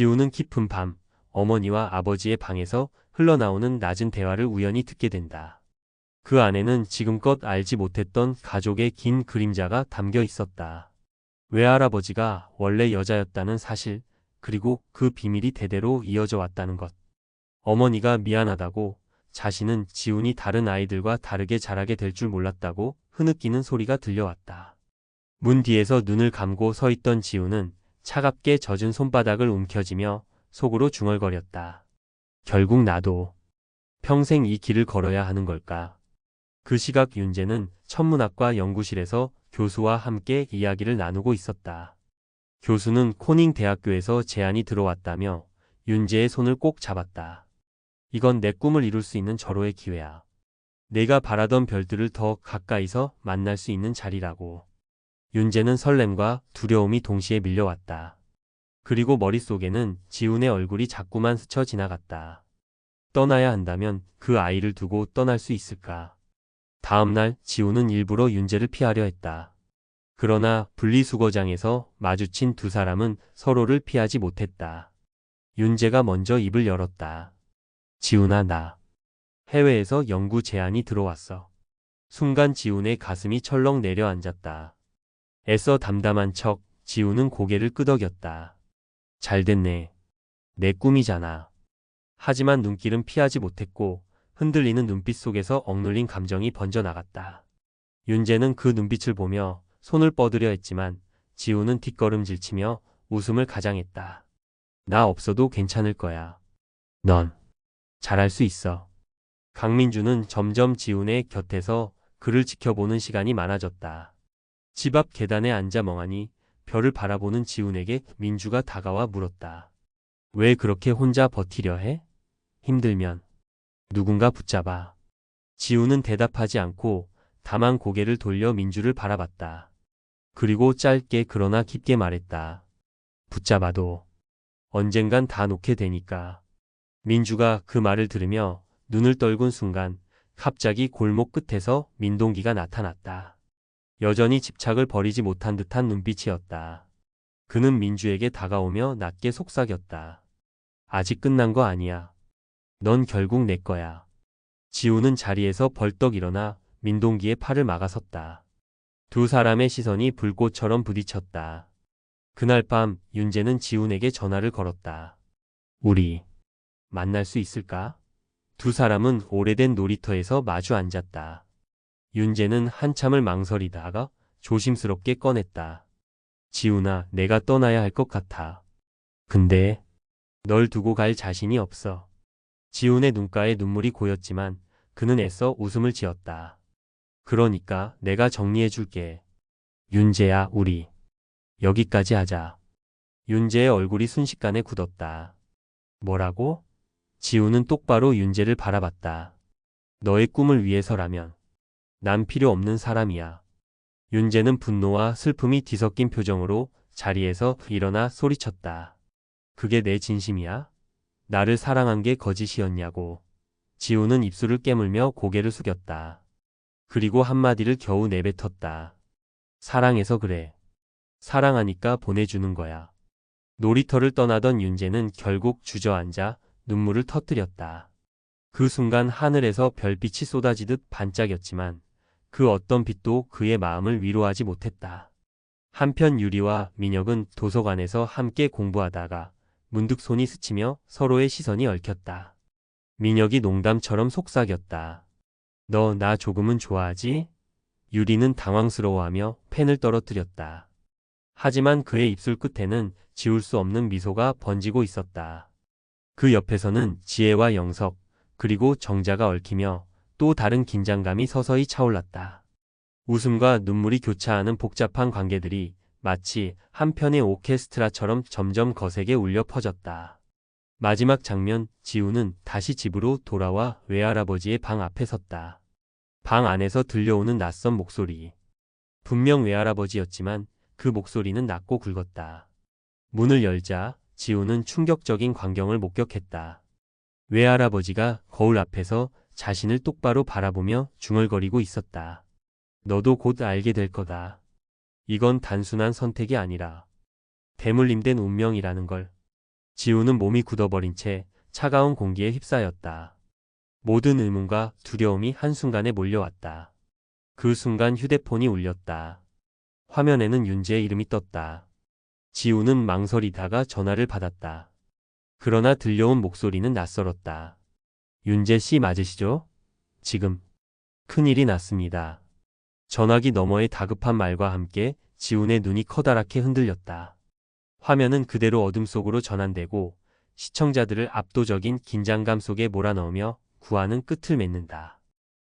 지우는 깊은 밤 어머니와 아버지의 방에서 흘러나오는 낮은 대화를 우연히 듣게 된다. 그 안에는 지금껏 알지 못했던 가족의 긴 그림자가 담겨 있었다. 외할아버지가 원래 여자였다는 사실, 그리고 그 비밀이 대대로 이어져 왔다는 것. 어머니가 미안하다고 자신은 지훈이 다른 아이들과 다르게 자라게 될 줄 몰랐다고 흐느끼는 소리가 들려왔다. 문 뒤에서 눈을 감고 서 있던 지훈은 차갑게 젖은 손바닥을 움켜쥐며 속으로 중얼거렸다. 결국 나도 평생 이 길을 걸어야 하는 걸까? 그 시각 윤재는 천문학과 연구실에서 교수와 함께 이야기를 나누고 있었다. 교수는 코닝 대학교에서 제안이 들어왔다며 윤재의 손을 꼭 잡았다. 이건 내 꿈을 이룰 수 있는 절호의 기회야. 내가 바라던 별들을 더 가까이서 만날 수 있는 자리라고. 윤재는 설렘과 두려움이 동시에 밀려왔다. 그리고 머릿속에는 지훈의 얼굴이 자꾸만 스쳐 지나갔다. 떠나야 한다면 그 아이를 두고 떠날 수 있을까? 다음날 지훈은 일부러 윤재를 피하려 했다. 그러나 분리수거장에서 마주친 두 사람은 서로를 피하지 못했다. 윤재가 먼저 입을 열었다. 지훈아 나. 해외에서 연구 제안이 들어왔어. 순간 지훈의 가슴이 철렁 내려앉았다. 애써 담담한 척 지훈은 고개를 끄덕였다. 잘 됐네. 내 꿈이잖아. 하지만 눈길은 피하지 못했고 흔들리는 눈빛 속에서 억눌린 감정이 번져나갔다. 윤재는 그 눈빛을 보며 손을 뻗으려 했지만 지우는 뒷걸음질 치며 웃음을 가장했다. 나 없어도 괜찮을 거야. 넌 잘할 수 있어. 강민주는 점점 지훈의 곁에서 그를 지켜보는 시간이 많아졌다. 집 앞 계단에 앉아 멍하니 별을 바라보는 지훈에게 민주가 다가와 물었다. 왜 그렇게 혼자 버티려 해? 힘들면 누군가 붙잡아. 지훈은 대답하지 않고 다만 고개를 돌려 민주를 바라봤다. 그리고 짧게 그러나 깊게 말했다. 붙잡아도 언젠간 다 놓게 되니까. 민주가 그 말을 들으며 눈을 떨군 순간 갑자기 골목 끝에서 민동기가 나타났다. 여전히 집착을 버리지 못한 듯한 눈빛이었다. 그는 민주에게 다가오며 낮게 속삭였다. 아직 끝난 거 아니야. 넌 결국 내 거야. 지우는 자리에서 벌떡 일어나 민동기의 팔을 막아섰다. 두 사람의 시선이 불꽃처럼 부딪혔다. 그날 밤 윤재는 지훈에게 전화를 걸었다. 우리 만날 수 있을까? 두 사람은 오래된 놀이터에서 마주 앉았다. 윤재는 한참을 망설이다가 조심스럽게 꺼냈다. 지훈아, 내가 떠나야 할 것 같아. 근데 널 두고 갈 자신이 없어. 지훈의 눈가에 눈물이 고였지만 그는 애써 웃음을 지었다. 그러니까 내가 정리해 줄게. 윤재야, 우리 여기까지 하자. 윤재의 얼굴이 순식간에 굳었다. 뭐라고? 지우는 똑바로 윤재를 바라봤다. 너의 꿈을 위해서라면 난 필요 없는 사람이야. 윤재는 분노와 슬픔이 뒤섞인 표정으로 자리에서 일어나 소리쳤다. 그게 내 진심이야? 나를 사랑한 게 거짓이었냐고. 지우는 입술을 깨물며 고개를 숙였다. 그리고 한마디를 겨우 내뱉었다. 사랑해서 그래. 사랑하니까 보내주는 거야. 놀이터를 떠나던 윤재는 결국 주저앉아 눈물을 터뜨렸다. 그 순간 하늘에서 별빛이 쏟아지듯 반짝였지만 그 어떤 빛도 그의 마음을 위로하지 못했다. 한편 유리와 민혁은 도서관에서 함께 공부하다가 문득 손이 스치며 서로의 시선이 얽혔다. 민혁이 농담처럼 속삭였다. 너 나 조금은 좋아하지? 유리는 당황스러워하며 펜을 떨어뜨렸다. 하지만 그의 입술 끝에는 지울 수 없는 미소가 번지고 있었다. 그 옆에서는 지혜와 영석, 그리고 정자가 얽히며 또 다른 긴장감이 서서히 차올랐다. 웃음과 눈물이 교차하는 복잡한 관계들이 마치 한편의 오케스트라처럼 점점 거세게 울려 퍼졌다. 마지막 장면, 지우는 다시 집으로 돌아와 외할아버지의 방 앞에 섰다. 방 안에서 들려오는 낯선 목소리. 분명 외할아버지였지만 그 목소리는 낮고 굵었다. 문을 열자 지우는 충격적인 광경을 목격했다. 외할아버지가 거울 앞에서 자신을 똑바로 바라보며 중얼거리고 있었다. 너도 곧 알게 될 거다. 이건 단순한 선택이 아니라 대물림된 운명이라는 걸. 지우는 몸이 굳어버린 채 차가운 공기에 휩싸였다. 모든 의문과 두려움이 한순간에 몰려왔다. 그 순간 휴대폰이 울렸다. 화면에는 윤재의 이름이 떴다. 지우는 망설이다가 전화를 받았다. 그러나 들려온 목소리는 낯설었다. 윤재 씨 맞으시죠? 지금 큰일이 났습니다. 전화기 너머의 다급한 말과 함께 지훈의 눈이 커다랗게 흔들렸다. 화면은 그대로 어둠 속으로 전환되고 시청자들을 압도적인 긴장감 속에 몰아넣으며 구하는 끝을 맺는다.